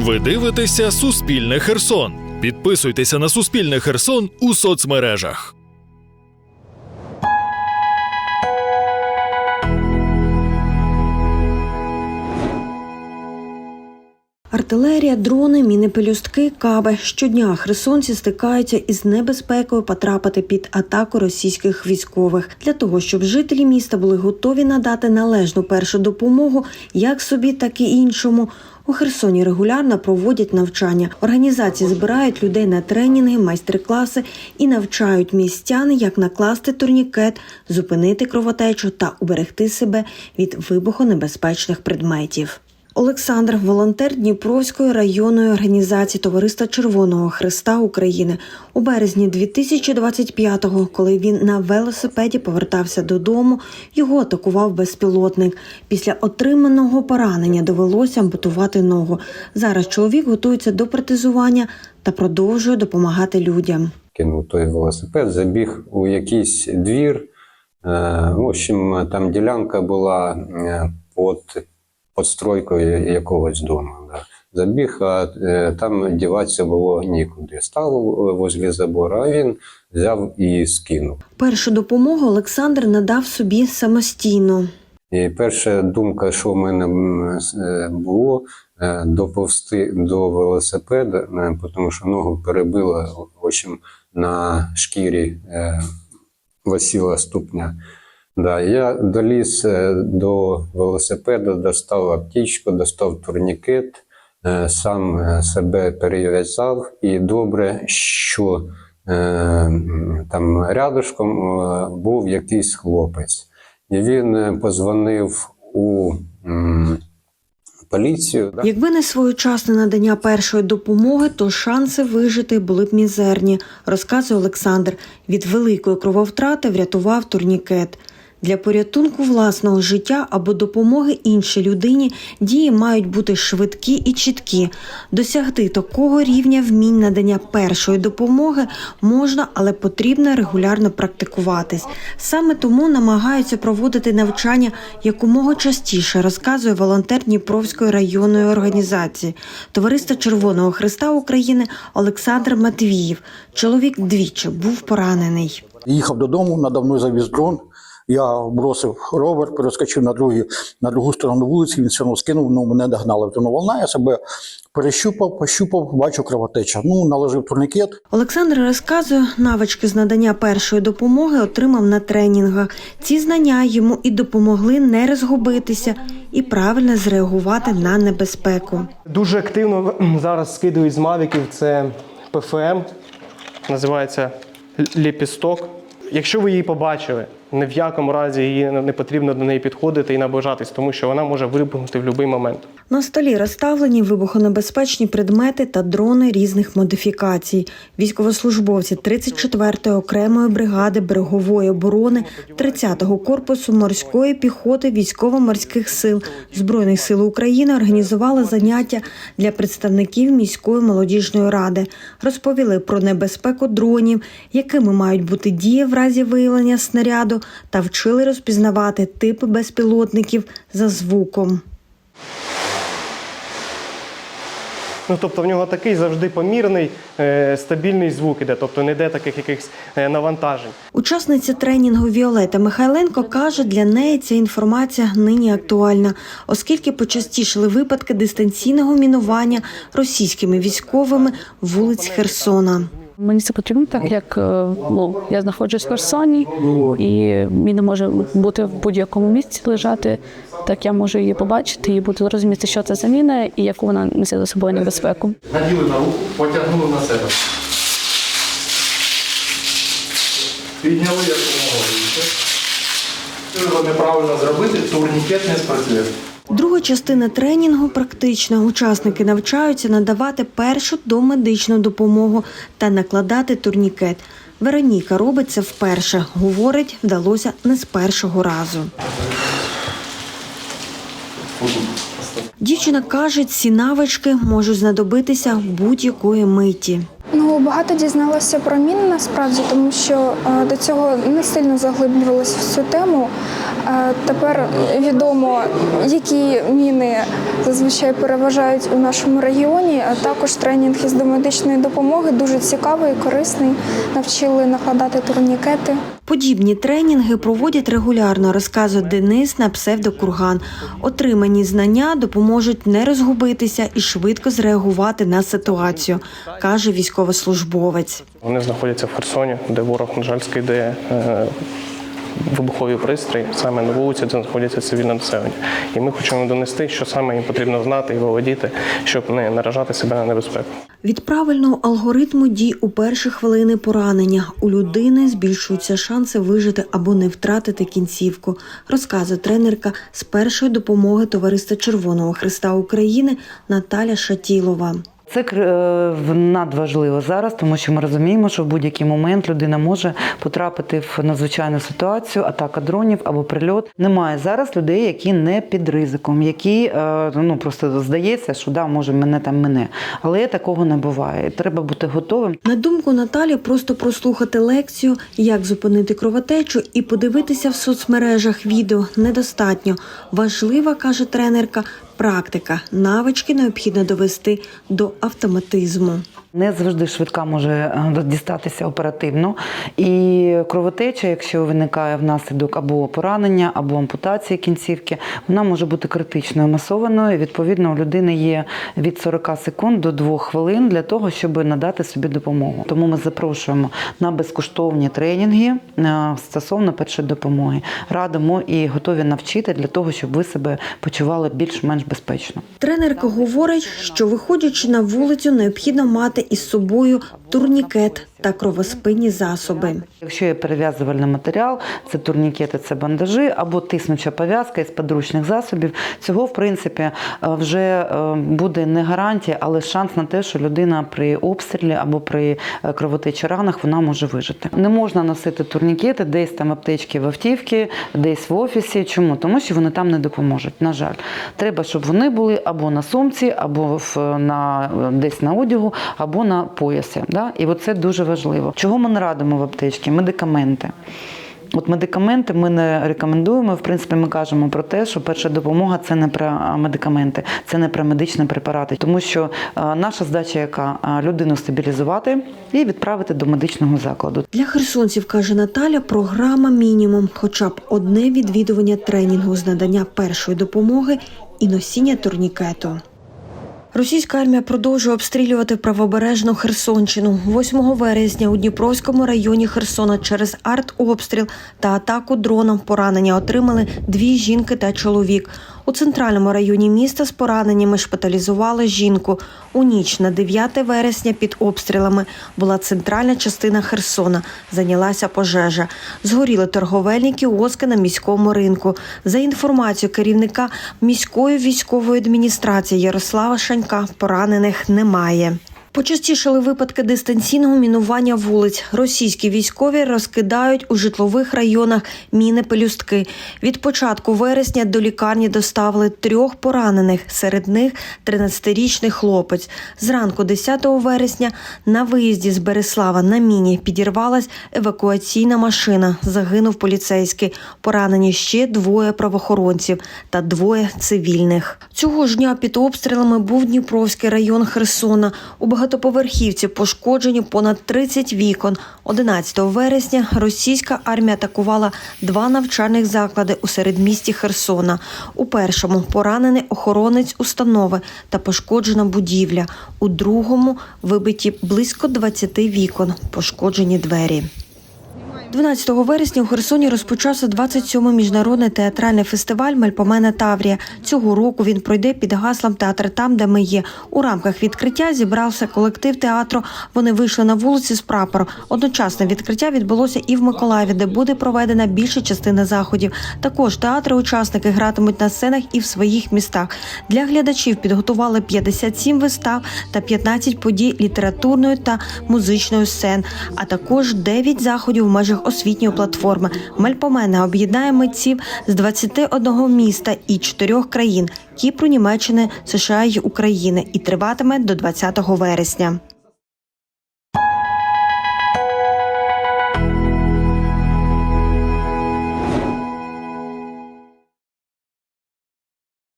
Ви дивитеся Суспільне Херсон. Підписуйтеся на Суспільне Херсон у соцмережах. Артилерія, дрони, міни пелюстки, каби. Щодня херсонці стикаються із небезпекою потрапити під атаку російських військових. Для того, щоб жителі міста були готові надати належну першу допомогу як собі, так і іншому. У Херсоні регулярно проводять навчання. Організації збирають людей на тренінги, майстер-класи і навчають містян, як накласти турнікет, зупинити кровотечу та уберегти себе від вибухонебезпечних предметів. Олександр, волонтер Дніпровської районної організації Товариства Червоного Христа України. У березні 2025-го, коли він на велосипеді повертався додому, його атакував безпілотник. Після отриманого поранення довелося ампутувати ногу. Зараз чоловік готується до протезування та продовжує допомагати людям. кинув той велосипед, забіг у якийсь двір. Е, В общем, там ділянка була е, під постройкою якогось дому. Да. Забіг, а е, там діватися було нікуди. Став е, возле забору, а він взяв і скинув. Першу допомогу Олександр надав собі самостійно. І перша думка, що в мене е, було, доповзти до велосипеда, тому що ногу перебила в общем, на шкірі е, висіла ступня. Да, я доліз е, до велосипеда, достав аптечку, достав турнікет, е, сам е, себе перев'язав, і добре, що там рядышком був якийсь хлопець. І він позвонив у поліцію. Якби не своєчасне надання першої допомоги, то шанси вижити були б мізерні, розказує Олександр. Від великої крововтрати врятував турнікет. Для порятунку власного життя або допомоги іншій людині дії мають бути швидкі і чіткі. Досягти такого рівня вмінь надання першої допомоги можна, але потрібно регулярно практикуватись. Саме тому намагаються проводити навчання якомога частіше, розказує волонтер Дніпровської районної організації Товариства Червоного Христа України Олександр Матвіїв. Чоловік двічі був поранений. Їхав додому, надо мною завіз дрон. Я бросив ровер, перескочив на, другі, на другу сторону вулиці, він все одно скинув, ну мене догнала воно волна, я себе перещупав, пощупав, бачу кровотеча. Ну, наложив турнікет, Олександр розказує, навички з надання першої допомоги отримав на тренінгах. Ці знання йому і допомогли не розгубитися і правильно зреагувати на небезпеку. Дуже активно зараз скидують з мавіків це ПФМ, називається ліпісток. Якщо ви її побачили, ні в якому разі її не потрібно до неї підходити і наближатись, тому що вона може вибухнути в будь-який момент. На столі розставлені вибухонебезпечні предмети та дрони різних модифікацій. Військовослужбовці 34-ї окремої бригади берегової оборони 30-го корпусу морської піхоти військово-морських сил Збройних сил України організували заняття для представників міської молодіжної ради. Розповіли про небезпеку дронів, якими мають бути дії в разі виявлення снаряду, та вчили розпізнавати типи безпілотників за звуком. Ну, тобто в нього такий завжди помірний, е, стабільний звук іде, тобто не йде таких якихось е, навантажень. Учасниця тренінгу Віолета Михайленко каже, для неї ця інформація нині актуальна, оскільки почастішили випадки дистанційного мінування російськими військовими вулиць Херсона. Мені це потрібно, так як е, ну, я знаходжусь в Херсоні, і міна може бути в будь-якому місці лежати. Так я можу її побачити і буду розуміти, що це за міна і яку вона несе за собою небезпеку. Наділи на руку, потягнули на себе. Підняли якомога. Якщо його неправильно зробити, турнікет не спрацює. Друга частина тренінгу практична. Учасники навчаються надавати першу домедичну допомогу та накладати турнікет. Вероніка робить це вперше. Говорить, вдалося не з першого разу. Дівчина каже, ці навички можуть знадобитися будь-якої миті. Багато дізналася про міни насправді, тому що е, до цього не сильно заглиблювалася в цю тему. Е, Тепер відомо, які міни зазвичай переважають у нашому регіоні. А також тренінг із домедичної допомоги дуже цікавий, корисний. Навчили накладати турнікети. Подібні тренінги проводять регулярно, розказує Денис на псевдокурган. Отримані знання допоможуть не розгубитися і швидко зреагувати на ситуацію, каже військовослужбовець. Вони знаходяться в Херсоні, де ворог, на жаль, скидає е, вибухові пристрої саме на вулиці, де знаходяться цивільне населення. І ми хочемо донести, що саме їм потрібно знати і володіти, щоб не наражати себе на небезпеку. Від правильного алгоритму дій у перші хвилини поранення у людини збільшуються шанси вижити або не втратити кінцівку, розказує тренерка з першої допомоги Товариства Червоного Христа України Наталя Шатілова. Це е, надважливо зараз, тому що ми розуміємо, що в будь-який момент людина може потрапити в надзвичайну ситуацію, атака дронів або прильот. Немає зараз людей, які не під ризиком, які е, ну просто здається, що да, може мене там мене, але такого не буває. Треба бути готовим. На думку Наталі, просто прослухати лекцію, як зупинити кровотечу і подивитися в соцмережах відео недостатньо. Важлива, каже тренерка, практика. Навички необхідно довести до автоматизму. Не завжди швидка може е, дістатися оперативно. І кровотеча, якщо виникає внаслідок або поранення, або ампутації кінцівки, вона може бути критичною масованою. Відповідно, у людини є від 40 секунд до 2 хвилин для того, щоб надати собі допомогу. Тому ми запрошуємо на безкоштовні тренінги е, стосовно першої допомоги. Радимо і готові навчити для того, щоб ви себе почували більш-менш безпечно. Тренерка говорить, що виходячи на вулицю, необхідно мати із собою турнікет та кровоспинні засоби. Якщо є перев'язувальний матеріал, це турнікети, це бандажі або тиснуча пов'язка із подручних засобів. Цього, в принципі, е, вже е, буде не гарантія, але шанс на те, що людина при обстрілі або при е, кровотечі ранах вона може вижити. Не можна носити турнікети, десь там аптечки в автівці, десь в офісі. Чому? Тому що вони там не допоможуть. На жаль, треба, щоб вони були або на сумці, або в на десь на одягу, або на поясі. Да? І оце дуже важливо. Чого ми не радимо в аптечці? Медикаменти. От медикаменти ми не рекомендуємо. В принципі, ми кажемо про те, що перша допомога це не про медикаменти, це не про медичні препарати, тому що наша задача, яка людину стабілізувати і відправити до медичного закладу. Для херсонців, каже Наталя, програма мінімум, хоча б одне відвідування тренінгу з надання першої допомоги і носіння турнікету. Російська армія продовжує обстрілювати правобережну Херсонщину. 8 вересня у Дніпровському районі Херсона через артобстріл та атаку дроном поранення отримали дві жінки та чоловік. У центральному районі міста з пораненнями шпиталізували жінку. У ніч на 9 вересня під обстрілами була центральна частина Херсона. Зайнялася пожежа. Згоріли торговельні кіоски на міському ринку. За інформацією керівника міської військової адміністрації Ярослава Шанька, поранених немає. Почастішали випадки дистанційного мінування вулиць. Російські військові розкидають у житлових районах міни пелюстки. Від початку вересня до лікарні доставили трьох поранених. Серед них 13-річний хлопець. Зранку 10 вересня на виїзді з Береслава на міні підірвалась евакуаційна машина. Загинув поліцейський. Поранені ще двоє правоохоронців та двоє цивільних. Цього ж дня під обстрілами був Дніпровський район Херсона. У багатоповерхівці пошкоджені понад 30 вікон. 11 вересня російська армія атакувала два навчальних заклади у середмісті Херсона. У першому поранений охоронець установи та пошкоджена будівля. У другому вибиті близько 20 вікон, пошкоджені двері. 12 вересня у Херсоні розпочався 27-й міжнародний театральний фестиваль Мельпомена Таврія. Цього року він пройде під гаслом Театр там, де ми є. У рамках відкриття зібрався колектив театру. Вони вийшли на вулиці з прапором. Одночасне відкриття відбулося і в Миколаєві, де буде проведена більша частина заходів. Також театри-учасники гратимуть на сценах і в своїх містах. Для глядачів підготували 57 вистав та 15 подій літературної та музичної сцен, а також 9 заходів в межах освітньої платформи. Мельпомена об'єднає митців з 21 міста і 4 країн Кіпру, Німеччини, США й України і триватиме до 20 вересня.